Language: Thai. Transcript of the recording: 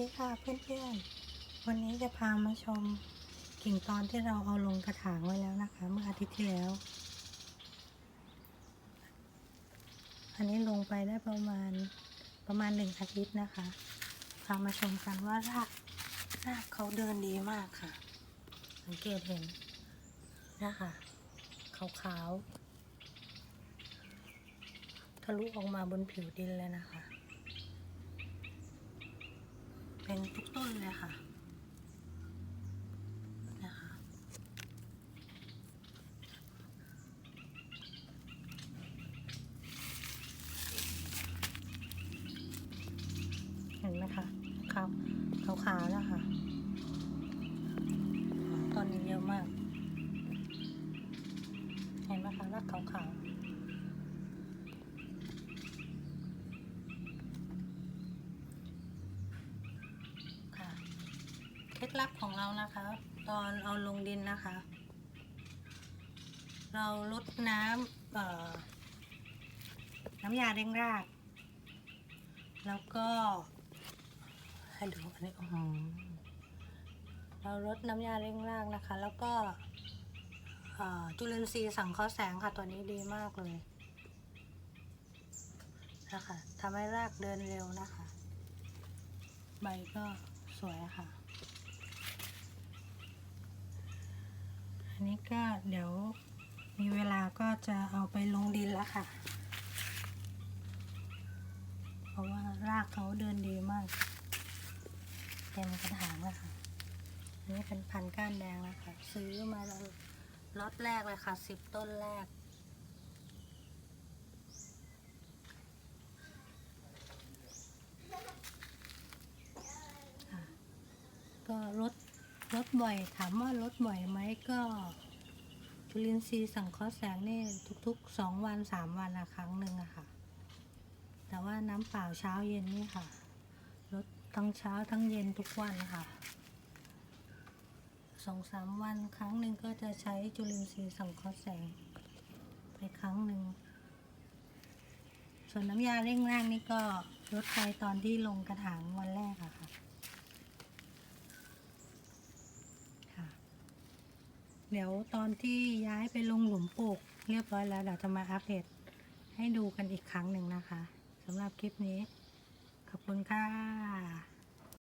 ดีค่ะเพื่อนๆ วันนี้จะพามาชมกิ่งตอนที่เราเอาลงกระถางไว้แล้วนะคะ เมื่ออาทิตย์ที่แล้ว อันนี้ลงไปได้ประมาณประมาณหนึ่งอาทิตย์นะคะ พามาชมกันว่ารากรากเขาเดินดีมากค่ะ สังเกตเห็นนะคะขาวๆทะลุออกมาบนผิวดินเลยนะคะ เป็นทุกต้นเลยค่ะนะคะเห็นไหมคะขาวขาวขาวๆแล้วค่ะต้นนี้เยอะมาก เห็นไหมคะรากขาวขาวๆค่ะ เคล็ดลับของเรานะคะ ตอนเอาลงดินนะคะ เราลดน้ำน้ำยาเร่งราก แล้วก็ให้ดูอันนี้อื้อหือเราลดน้ำยาเร่งรากนะคะ แล้วก็จุลินทรีย์สังเคราะห์แสงค่ะ ตัวนี้ดีมากเลยนะคะทำให้รากเดินเร็วนะคะ ใบก็สวยค่ะ อันนี้ก็เดี๋ยวมีเวลาก็จะเอาไปลงดินแล้วค่ะ เพราะว่ารากเขาเดินดีมาก เต็มกระถางแล้วค่ะ อันนี้เป็นพันก้านแดงแล้วค่ะ ซื้อมาล็อตแรกเลยค่ะสิบต้นแรก ค่ะ ก็ลด ลดบ่อย ถามว่าลดบ่อยไหมก็จุลินทรีย์สังเคราะห์แสงนี่ทุกๆสองวันสามวันละครั้งหนึ่งอะค่ะ แต่ว่าน้ำเปล่าเช้าเย็นนี่ค่ะลดทั้งเช้าทั้งเย็นทุกวันค่ะสองสามวันครั้งหนึ่งก็จะใช้จุลินทรีย์สังเคราะห์แสง ไปครั้งหนึ่ง ส่วนน้ำยาเร่งแรกนี่ก็ลดไปตอนที่ลงกระถางวันแรกอะค่ะค่ะ เดี๋ยวตอนที่ย้ายไปลงหลุมปลูก เรียบร้อยแล้วเดี๋ยวจะมาอัปเดตให้ดูกันอีกครั้งหนึ่งนะคะสำหรับคลิปนี้ ขอบคุณค่ะ